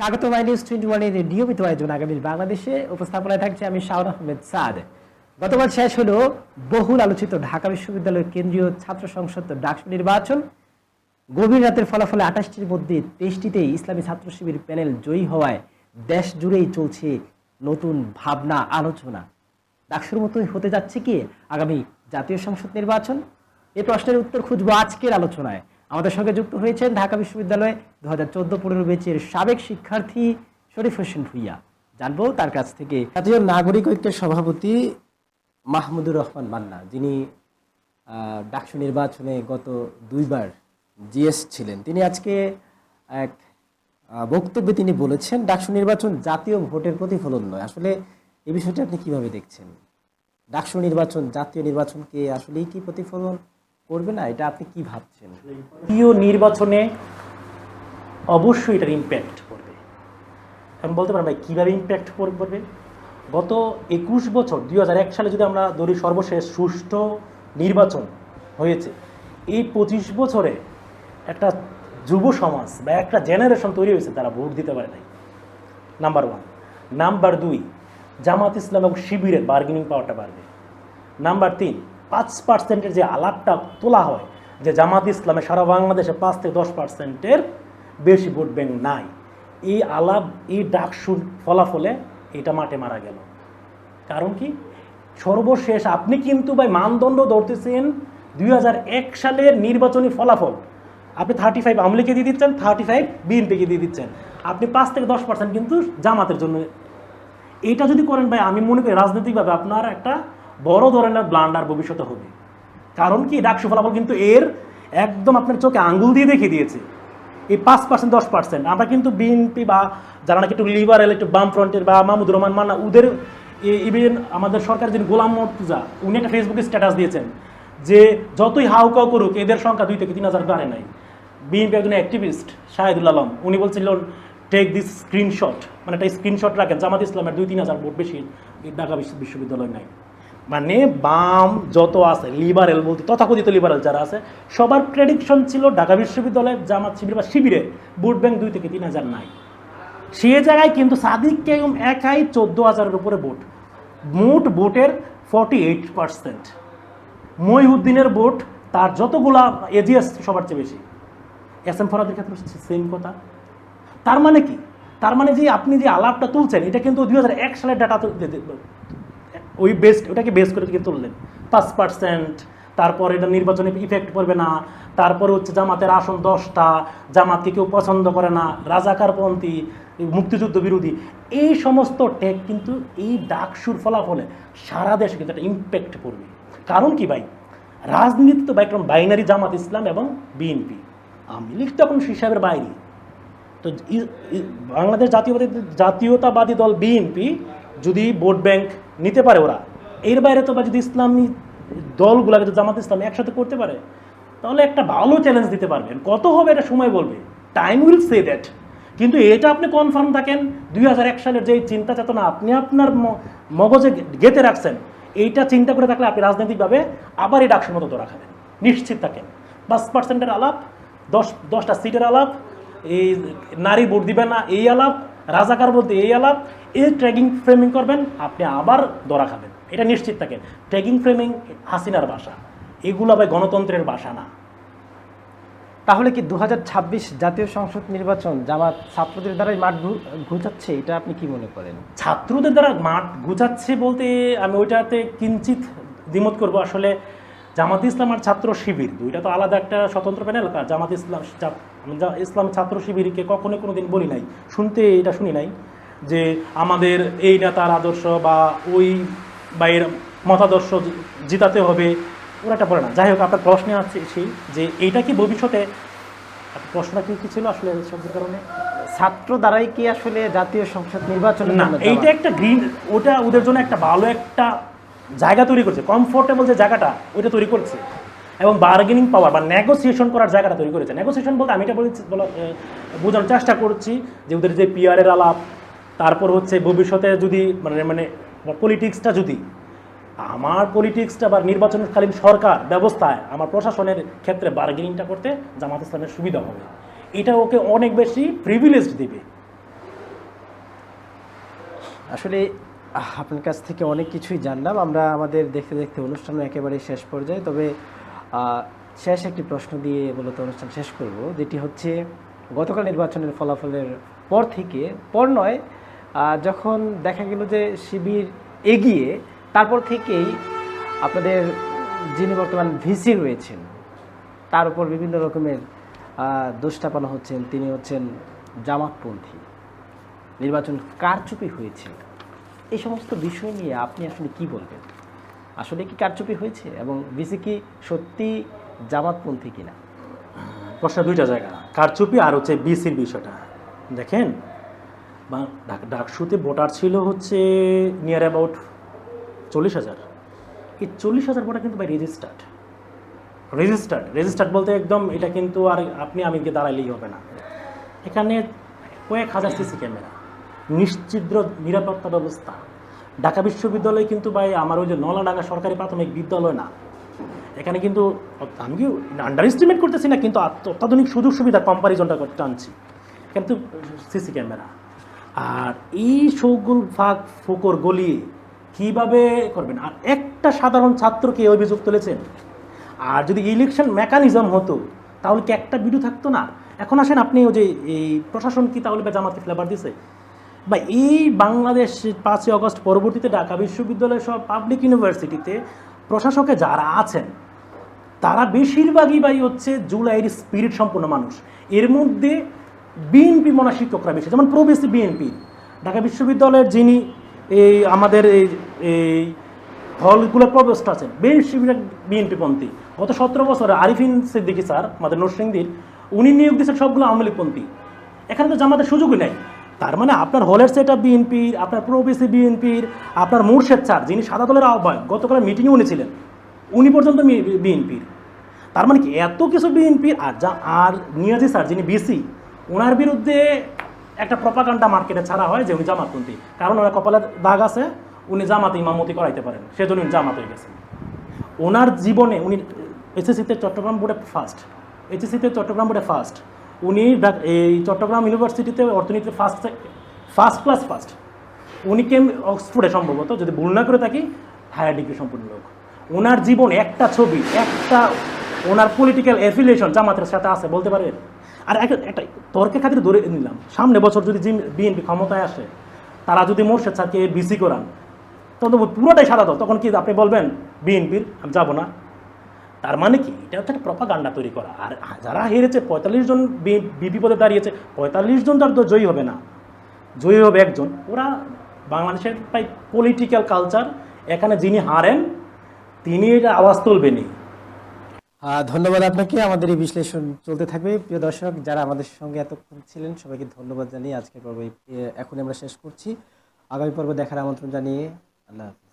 স্বাগত, my news twenty ওয়ানের নিয়মিত আয়োজন আগামীর বাংলাদেশে। উপস্থাপনায় থাকছে আমি শাওন আহমেদ সাদ। গতকাল শেষ হলো বহুল আলোচিত ঢাকা বিশ্ববিদ্যালয়ের কেন্দ্রীয় ছাত্র সংসদ ডাকসু নির্বাচন। গভীর রাতের ফলাফলে আঠাশটির মধ্যে তেইশটিতেই ইসলামী ছাত্র শিবির প্যানেল জয়ী হওয়ায় দেশ জুড়েই চলছে নতুন ভাবনা, আলোচনা। ডাকসুর মতোই হতে যাচ্ছে কি আগামী জাতীয় সংসদ নির্বাচন? এ প্রশ্নের উত্তর খুঁজবো আজকের আলোচনায়। আমাদের সঙ্গে যুক্ত হয়েছেন ঢাকা বিশ্ববিদ্যালয় দু হাজার চোদ্দ পনেরো বেচের সাবেক শিক্ষার্থী শরীফ হোসেন ভুইয়া। জানব তার কাছ থেকে জাতীয় নাগরিক ঐক্যের সভাপতি মাহমুদুর রহমান মান্না, যিনি ডাকসু নির্বাচনে গত দুইবার জিএস ছিলেন। তিনি আজকে এক বক্তব্যে তিনি বলেছেন, ডাকসু নির্বাচন জাতীয় ভোটের প্রতিফলন নয়। আসলে এই বিষয়টি আপনি কীভাবে দেখছেন? ডাকসু নির্বাচন, জাতীয় নির্বাচনকে আসলেই কি প্রতিফলন? করবে না, এটা আপনি কি ভাবছেন? জাতীয় নির্বাচনে অবশ্যই এটার ইম্প্যাক্ট পড়বে। আমি বলতে পারেন ভাই কীভাবে ইম্প্যাক্ট পড়বে। গত একুশ বছর, দুই হাজার এক সালে যদি আমরা ধরি সর্বশেষ সুষ্ঠু নির্বাচন হয়েছে, এই পঁচিশ বছরে একটা যুব সমাজ বা একটা জেনারেশন তৈরি হয়েছে, তারা ভোট দিতে পারে নাই। নাম্বার ওয়ান নাম্বার দুই, জামাত ইসলাম এবং শিবিরের বার্গেনিং পাওয়ারটা বাড়বে। নাম্বার তিন পাঁচ পার্সেন্টের যে আলাপটা তোলা হয় যে জামাত ইসলামে সারা বাংলাদেশে পাঁচ থেকে দশ পার্সেন্টের বেশি ভোট ব্যাংক নাই, এই আলাপ, এই ডাকসুর ফলাফলে এটা মাঠে মারা গেল। কারণ কি? সর্বশেষ আপনি কিন্তু ভাই মানদণ্ড ধরতেছেন দুই হাজার এক সালের নির্বাচনী ফলাফল। আপনি থার্টি ফাইভ আওয়ামী লীগকে দিয়ে দিচ্ছেন থার্টি ফাইভ বিএনপিকে দিয়ে দিচ্ছেন। আপনি পাঁচ থেকে দশ পার্সেন্ট কিন্তু জামাতের জন্য। এটা যদি করেন ভাই, আমি মনে করি রাজনৈতিকভাবে আপনার একটা বড় ধরনের ব্লান্ডার ভবিষ্যতে হবে। কারণ কি? ডাকসু ফলাফল কিন্তু এর একদম আপনার চোখে আঙ্গুল দিয়ে দেখিয়ে দিয়েছে। এই পাঁচ পার্সেন্ট দশ পার্সেন্ট আমরা কিন্তু বিএনপি বা যারা নাকি একটু লিবারেল একটু বাম ফ্রন্টের বা মাহমুদুর রহমান মান্না, ওদের ইভেন আমাদের সরকার যিনি গোলাম মর্তুজা, উনি একটা ফেসবুকে স্ট্যাটাস দিয়েছেন যে যতই হাউকাউ করুক, এদের সংখ্যা দুই থেকে তিন হাজার বাড়ে নাই। বিএনপি একজন অ্যাক্টিভিস্ট শাহেদুল আলম। উনি বলছিলেন টেক দিস স্ক্রিনশট মানে একটা স্ক্রিনশট রাখেন। জামাত ইসলামের দুই তিন হাজার ভোট বেশি ঢাকা বিশ্ব- বিশ্ববিদ্যালয় নাই। মানে বাম যত আছে লিবারেল বলতে তথাকথিত লিবারেল যারা আছে, সবার প্রেডিকশন ছিল ঢাকা বিশ্ববিদ্যালয়ের জামাত শিবির বা শিবিরে ভোট ব্যাংক দুই থেকে তিন হাজার নাই। সে জায়গায় কিন্তু সাদিক কেয়ুম একাই চোদ্দ হাজারের উপরে ভোট। মোট ভোটের ফর্টি এইট পার্সেন্ট মহিউদ্দিনের ভোট, তার যতগুলা এজিএস সবার চেয়ে বেশি। এস এম ফরাদের ক্ষেত্রে সেম কথা। তার মানে কি? তার মানে যে আপনি যে আলাপটা তুলছেন, এটা কিন্তু দুই হাজার এক সালের ডাটা ওই বেস ওটাকে বেস করে কিন্তু তুললেন। পাঁচ পার্সেন্ট তারপর এটা নির্বাচনে ইফেক্ট পড়বে না, তারপর হচ্ছে জামাতের আসন দশটা, জামাতকে কেউ পছন্দ করে না রাজাকারপন্থী মুক্তিযুদ্ধ বিরোধী, এই সমস্ত টেক কিন্তু এই ডাকসুর ফলাফলে সারা দেশে কিন্তু একটা ইম্প্যাক্ট পড়বে। কারণ কি ভাই? রাজনীতি তো একটা বাইনারি জামাত ইসলাম এবং বিএনপি আওয়ামী লীগ তো এখন হিসাবের বাইরে। তো বাংলাদেশ জাতীয়বাদী, জাতীয়তাবাদী দল বিএনপি যদি ভোট ব্যাংক নিতে পারে ওরা। এর বাইরে তো বা যদি ইসলামী দলগুলোকে যদি জামাত ইসলাম একসাথে করতে পারে, তাহলে একটা ভালো চ্যালেঞ্জ দিতে পারবেন। কত হবে এটা সময় বলবে। টাইম উইল সে দ্যাট কিন্তু এটা আপনি কনফার্ম থাকেন, দুই হাজার এক সালের যে চিন্তা চেতনা আপনি আপনার মগজে গেতে রাখছেন, এইটা চিন্তা করে থাকলে আপনি রাজনৈতিকভাবে আবার এই ডাকসুর মতো ধরা খাবেন। নিশ্চিত থাকেন। পাঁচ পার্সেন্টের আলাপ, দশ, দশটা সিটের আলাপ, এই নারী ভোট দিবে না, এই আলাপ, রাজাকার বলতে এই আলাপ এই ট্র্যাকিং ফ্রেমিং করবেন আপনি আবার ধরা খাবেন। এটা নিশ্চিত থাকেন। ট্র্যাকিং ফ্রেমিং হাসিনার ভাষা। এগুলো আবার গণতন্ত্রের ভাষা না। তাহলে কি দু হাজার ছাব্বিশ জাতীয় সংসদ নির্বাচন জামাত ছাত্রদের দ্বারাই মাঠ ঘুচাচ্ছে? এটা আপনি কি মনে করেন? ছাত্রদের দ্বারা মাঠ গুছাচ্ছে বলতে আমি ওইটাতে কিঞ্চিত দ্বিমত করব। আসলে জামাত ইসলাম আর ছাত্র শিবির দুইটা তো আলাদা একটা স্বতন্ত্র প্যানেল জামাত ইসলাম ইসলাম ছাত্র শিবিরকে কখনো কোনো দিন বলি নাই। শুনতে এটা শুনি নাই। যে আমাদের এই নেতার আদর্শ বা ওই বা এর মতাদর্শ জিতাতে হবে ওরা এটা বলে না। যাই হোক আপনার প্রশ্নে আছে সেই যে এইটা কি ভবিষ্যতে? প্রশ্নটা কি কি ছিল আসলে শব্দের কারণে? ছাত্র দ্বারাই কি আসলে জাতীয় সংসদ নির্বাচন না এইটা একটা গ্রিন ওটা ওদের জন্য একটা ভালো একটা জায়গা তৈরি করছে। কমফোর্টেবল যে জায়গাটা ওইটা তৈরি করছে। এবং বার্গেনিং পাওয়ার বা নেগোসিয়েশন করার জায়গাটা তৈরি করেছে। নেগোসিয়েশন বলতে আমি এটা বলেছি বলা বোঝানোর চেষ্টা করছি যে ওদের যে পিয়ারের আলাপ তারপর হচ্ছে ভবিষ্যতে যদি মানে মানে পলিটিক্সটা যদি, আমার পলিটিক্সটা বা নির্বাচনকালীন সরকার ব্যবস্থায় আমার প্রশাসনের ক্ষেত্রে বার্গেনিংটা করতে জামাত ইসলামের সুবিধা হবে। এটা ওকে অনেক বেশি প্রিভিলেজ দেবে। আসলে, আপনার কাছ থেকে অনেক কিছুই জানলাম। আমরা আমাদের দেখতে দেখতে অনুষ্ঠান একেবারে শেষ পর্যায়ে। তবে শেষ একটি প্রশ্ন দিয়ে মূলত অনুষ্ঠান শেষ করব, যেটি হচ্ছে, গতকাল নির্বাচনের ফলাফলের পর থেকে, পর নয় যখন দেখা গেল যে শিবির এগিয়ে তারপর থেকেই আপনাদের যিনি বর্তমান ভিসি রয়েছেন তার উপর বিভিন্ন রকমের আহ, দোষ চাপানো হচ্ছেন তিনি হচ্ছেন জামাতপন্থী। নির্বাচন কারচুপি হয়েছে। এই সমস্ত বিষয় নিয়ে আপনি আসলে কি বলবেন? আসলে কি কারচুপি হয়েছে এবং ভিসি কি সত্যি জামাতপন্থী কিনা? প্রশ্ন দুইটা জায়গা। কারচুপি আর হচ্ছে বিসির বিষয়টা। দেখেন বা ডাক ডাকসুতে ভোটার ছিল হচ্ছে নিয়ার অ্যাবাউট চল্লিশ হাজার। এই চল্লিশ হাজার ভোটার কিন্তু বাই রেজিস্টার্ড রেজিস্টার্ড রেজিস্টার্ড বলতে একদম এটা কিন্তু আর আপনি আমি দাঁড়াইলেই হবে না। এখানে কয়েক হাজার সিসি ক্যামেরা। নিশ্চিদ্র নিরাপত্তা ব্যবস্থা। ঢাকা বিশ্ববিদ্যালয় কিন্তু ভাই আমার ওই যে নলাডাঙ্গা সরকারি প্রাথমিক বিদ্যালয় না। এখানে কিন্তু আমি কি আন্ডার এস্টিমেট করতেছি না, কিন্তু অত্যাধুনিক সুযোগ সুবিধা কম্পারিজনটা করতে আনছি। কিন্তু সিসি ক্যামেরা। আর এই সৌগুল ফাঁক ফোকর গলিয়ে কীভাবে করবেন? আর একটা সাধারণ ছাত্রকে অভিযোগ তুলেছেন? আর যদি ইলেকশন মেকানিজম হতো, তাহলে কি একটা ভিডিও থাকতো না? এখন আসেন আপনি ওই যে এই প্রশাসন কি তাহলে বা জামাতে ফ্লেভার দিছে? বা এই বাংলাদেশ পাঁচই অগস্ট পরবর্তীতে ঢাকা বিশ্ববিদ্যালয় সব পাবলিক ইউনিভার্সিটিতে প্রশাসকে যারা আছেন, তারা বেশিরভাগই বাই হচ্ছে জুলাইয়ের স্পিরিট সম্পূর্ণ মানুষ। এর মধ্যে বিএনপি মনা শিক্ষকরা বেশি, যেমন প্রবেশি বিএনপি ঢাকা বিশ্ববিদ্যালয়ের যিনি এই আমাদের এই এই হলগুলোর প্রবেশটা আছেন বিএনপি পন্থী। গত সতেরো বছরে আরিফিন সিদ্দিকি স্যার, আমাদের নরসিংদীর, উনি নিয়োগ দিয়েছেন সবগুলো আওয়ামী লীগ পন্থী। এখানে তো জামাতের সুযোগই নেই। তার মানে আপনার হলের সেট আপ বিএনপির আপনার প্রবেশি বিএনপির আপনার মুর্শেদ স্যার, যিনি সাদা দলের আহ্বায়ক, গতকালের মিটিংয়ে উনি ছিলেন, উনি পর্যন্ত বিএনপির তার মানে কি এত কিছু বিএনপির আর যা আর নিয়াজি স্যার, যিনি বিসি ওনার বিরুদ্ধে একটা প্রপাগান্ডা মার্কেটে ছাড়া হয় যে উনি জামাতপন্থী কারণ ওনার কপালে দাগ আছে, উনি জামাতে ইমামতি করাইতে পারেন। সেজন্য উনি জামাত হয়ে গেছেন ওনার জীবনে উনি এসএসসিতে চট্টগ্রাম বোর্ডে ফার্স্ট এইচএসসিতে চট্টগ্রাম বোর্ডে ফার্স্ট উনি এই চট্টগ্রাম ইউনিভার্সিটিতে অর্থনীতিতে ফার্স্ট ফার্স্ট ক্লাস ফার্স্ট উনি কেম, অক্সফোর্ডে সম্ভবত, যদি ভুল না করে থাকি হায়ার ডিগ্রি সম্পূর্ণ লোক। ওনার জীবন একটা ছবি, একটা, ওনার পলিটিক্যাল অ্যাফিলিয়েশন জামাতের সাথে আছে, বলতে পারবেন? আর একটা একটা তর্কের খাতিরে ধরে নিলাম। সামনে বছর যদি জিম বিএনপি ক্ষমতায় আসে তারা যদি মোর্শেদ স্যারকে বিসি করান তখন পুরোটাই সাদা দল। তখন কি আপনি বলবেন বিএনপির আমি যাব না? তার মানে কি? এটা হচ্ছে একটা প্রপাগান্ডা তৈরি করা। আর যারা হেরেছে পঁয়তাল্লিশ জন বিপি পদে দাঁড়িয়েছে পঁয়তাল্লিশ জন তার তো জয়ী হবে না। জয়ী হবে একজন। ওরা বাংলাদেশের প্রায় পলিটিক্যাল কালচার এখানে যিনি হারেন তিনি এটা আওয়াজ তুলবেনই। আহ, ধন্যবাদ আপনাকে। আমাদের এই বিশ্লেষণ চলতে থাকবে। প্রিয় দর্শক, যারা আমাদের সঙ্গে এতক্ষণ ছিলেন, সবাইকে ধন্যবাদ জানিয়ে আজকের পর্ব এখন আমরা শেষ করছি। আগামী পর্ব দেখার আমন্ত্রণ জানিয়ে আল্লাহ হাফিজ।